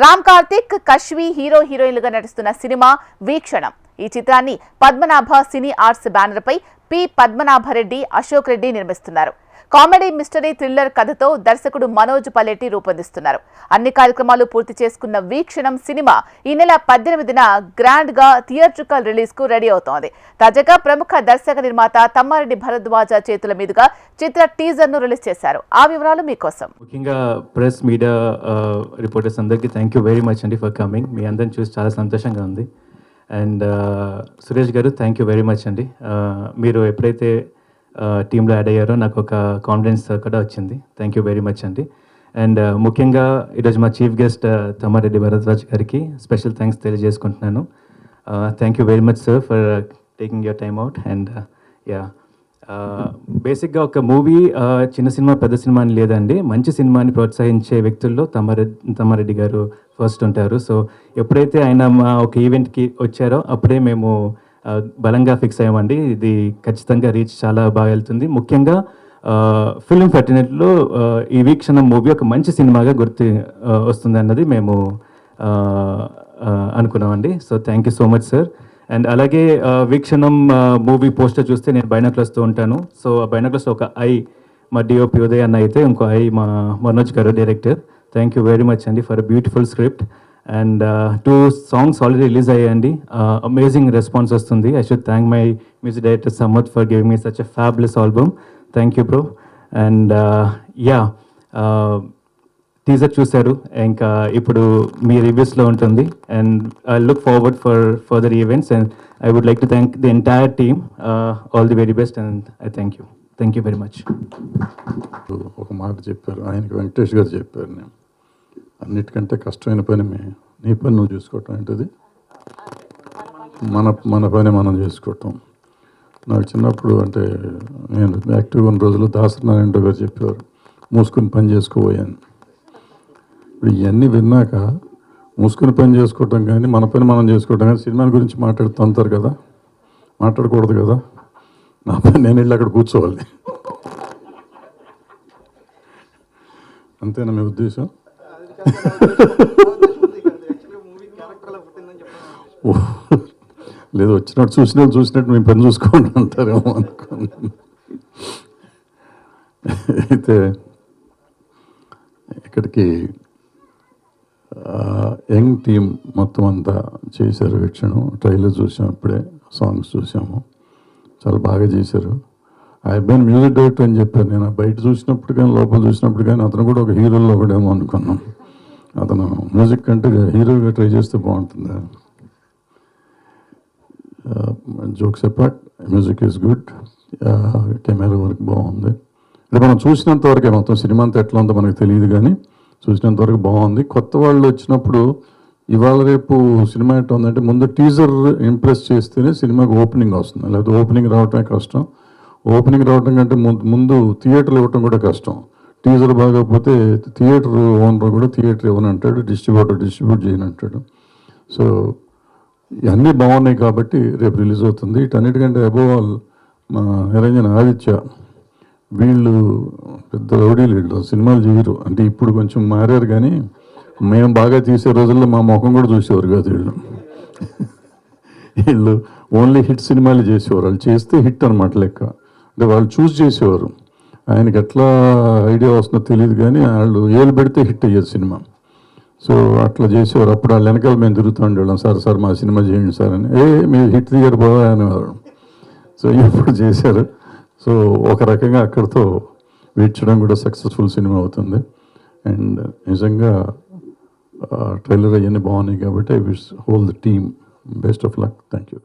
Ram Karthik Kashvi hero హీరోయిన్లుగా నటిస్తున్న cinema Veekshanam. ఈ చిత్రాన్ని పద్మనాభ సినీ ఆర్ట్స్ బ్యానర్ పై పి పద్మనాభరెడ్డి అశోక్ రెడ్డి నిర్మిస్తున్నారు. కామెడీ మిస్టరీ థ్రిల్లర్ కథతో దర్శకుడు మనోజ్ పల్లెటి రూపొందిస్తున్నారు. అన్ని కార్యక్రమాలు పూర్తి చేసుకున్న వీక్షణం సినిమా ఈ నెల పద్దెనిమిదిన గ్రాండ్గా థియేట్రికల్ రిలీజ్కు రెడీ అవుతోంది. తాజాగా ప్రముఖ దర్శక నిర్మాత తమ్మారెడ్డి భరద్వాజ చేతుల మీదుగా చిత్ర టీజర్ను రిలీజ్ చేశారు. ఆ వివరాలు మీకోసం. ముఖ్యంగా ప్రెస్ మీడియా రిపోర్టర్స్ అందరికీ థ్యాంక్ యూ వెరీ మచ్ అండి ఫర్ కమింగ్ మీ అందరిని చూసి చాలా సంతోషంగా ఉంది. అండ్ సురేష్ గారు థ్యాంక్ యూ వెరీ మచ్ అండి. మీరు ఎప్పుడైతే టీంలో యాడ్ అయ్యారో నాకు ఒక కాన్ఫిడెన్స్ కూడా వచ్చింది. థ్యాంక్ యూ వెరీ మచ్ అండి. అండ్ ముఖ్యంగా ఈరోజు మా చీఫ్ గెస్ట్ తమ్మారెడ్డి భరద్వాజ్ గారికి స్పెషల్ థ్యాంక్స్ తెలియజేసుకుంటున్నాను. Thank you very much sir for taking your time out and ya బేసిక్గా ఒక మూవీ చిన్న సినిమా పెద్ద సినిమా అని లేదండి. మంచి సినిమాని ప్రోత్సహించే వ్యక్తుల్లో తమ్మారెడ్డి తమ్మారెడ్డి గారు ఫస్ట్ ఉంటారు. సో ఎప్పుడైతే ఆయన మా ఒక ఈవెంట్కి వచ్చారో అప్పుడే మేము బలంగా ఫిక్స్ అయ్యామండి. ఇది ఖచ్చితంగా రీచ్ చాలా బాగా వెళ్తుంది. ముఖ్యంగా ఫిల్మ్ ఫెర్టినెట్లో ఈ వీక్షణం మూవీ ఒక మంచి సినిమాగా గుర్తు వస్తుంది అన్నది మేము అనుకున్నామండి. So thank you so much sir and అలాగే వీక్షణం మూవీ పోస్టర్ చూస్తే నేను బైనాక్లస్తో ఉంటాను. సో ఆ బైనాక్లస్ ఒక ఐ మా డిఓపి ఉదయ్ అన్న అయితే ఇంకో ఐ మా Manoj garu director thank you very much అండి for beautiful script and two songs already release అయ్యాయండి అమేజింగ్ రెస్పాన్స్ వస్తుంది. I should thank my music director Sammath for giving me such a fabulous album thank you bro and ya teaser చూశారు. ఇంకా ఇప్పుడు మీ రివ్యూస్లో ఉంటుంది. And I look forward for further events and I would like to thank the entire team all the very best and I thank you thank you very much ఒక మాట చెప్పారు. ఆయనకి వెంకటేష్ గారు చెప్పారు. నేను అన్నిటికంటే కష్టమైన పని మీ నీ పని నువ్వు చూసుకోవటం ఏంటిది? మన మన పని మనం చేసుకోవటం. నాకు చిన్నప్పుడు అంటే నేను యాక్టివ్గా ఉన్న రోజులు దాసనారాయణరావు గారు చెప్పేవారు మూసుకుని పని చేసుకోబోయాను ఇప్పుడు ఇవన్నీ విన్నాక మూసుకుని పని చేసుకోవటం కానీ మన పని మనం చేసుకోవటం కానీ సినిమా గురించి మాట్లాడుతూ అంటారు కదా మాట్లాడకూడదు కదా నా పని నేను వెళ్ళి అక్కడ కూర్చోవాలి. అంతేనా మీ ఉద్దేశం? లేదు వచ్చినట్టు చూసినట్టు చూసినట్టు మేము పని చూసుకోండి అంటారేమో అనుకున్నాను. అయితే ఇక్కడికి యంగ్ టీం మొత్తం అంతా చేశారు వీక్షణం. ట్రైలర్ చూసాం ఇప్పుడే సాంగ్స్ చూసాము. చాలా బాగా చేశారు. ఐ బెన్ మ్యూజిక్ డైరెక్టర్ అని చెప్పాను నేను. బయట చూసినప్పుడు కానీ లోపల చూసినప్పుడు కానీ అతను కూడా ఒక హీరోలో ఒకడేమో అనుకున్నాం. అతను మ్యూజిక్ కంటే హీరోగా ట్రై చేస్తే బాగుంటుంది. Jokes apart music is good camera work బాగుంది. అంటే మనం చూసినంత వరకే మొత్తం సినిమా అంతా ఎట్లా ఉందో మనకు తెలియదు కానీ చూసినంత వరకు బాగుంది. కొత్త వాళ్ళు వచ్చినప్పుడు ఇవాళ రేపు సినిమా ఎట్లా ఉందంటే ముందు టీజర్ ఇంప్రెస్ చేస్తేనే సినిమాకి ఓపెనింగ్ వస్తుంది. లేకపోతే ఓపెనింగ్ రావటమే కష్టం. ఓపెనింగ్ రావటం కంటే ముందు ముందు థియేటర్లు ఇవ్వటం కూడా కష్టం. టీజర్ బాగోకపోతే థియేటర్ ఓనర్ కూడా థియేటర్ ఇవ్వని అంటాడు డిస్ట్రిబ్యూటర్ డిస్ట్రిబ్యూట్ చేయను అంటాడు సో ఇవన్నీ బాగున్నాయి కాబట్టి రేపు రిలీజ్ అవుతుంది. వీటన్నిటికంటే అబోవ్ ఆల్ మా నిరంజన్ ఆదిత్య వీళ్ళు పెద్ద రౌడీలు వీళ్ళు సినిమాలు చేయరు అంటే ఇప్పుడు కొంచెం మారారు కానీ మేము బాగా తీసే రోజుల్లో మా ముఖం కూడా చూసేవారు కాదు వీళ్ళు. వీళ్ళు ఓన్లీ హిట్ సినిమాలు చేసేవారు. వాళ్ళు చేస్తే హిట్ అనమాట లెక్క. అంటే వాళ్ళు చూస్ చేసేవారు. ఆయనకి ఎట్లా ఐడియా వస్తుందో తెలియదు కానీ వాళ్ళు ఏలు పెడితే హిట్ అయ్యేది సినిమా. సో అట్లా చేసేవారు. అప్పుడు వాళ్ళ వెనకాల మేము తిరుగుతూ ఉండేవాళ్ళం. సార్ సార్ మా సినిమా చేయండి సార్ అని. ఏ మీరు హిట్ దిగారు బాగా అనేవారు. సో ఇప్పుడు చేశారు. సో ఒక రకంగా అక్కడితో వీడ్చడం కూడా సక్సెస్ఫుల్ సినిమా అవుతుంది. అండ్ నిజంగా ట్రైలర్ అవన్నీ బాగున్నాయి కాబట్టి I wish whole the team best of luck. Thank you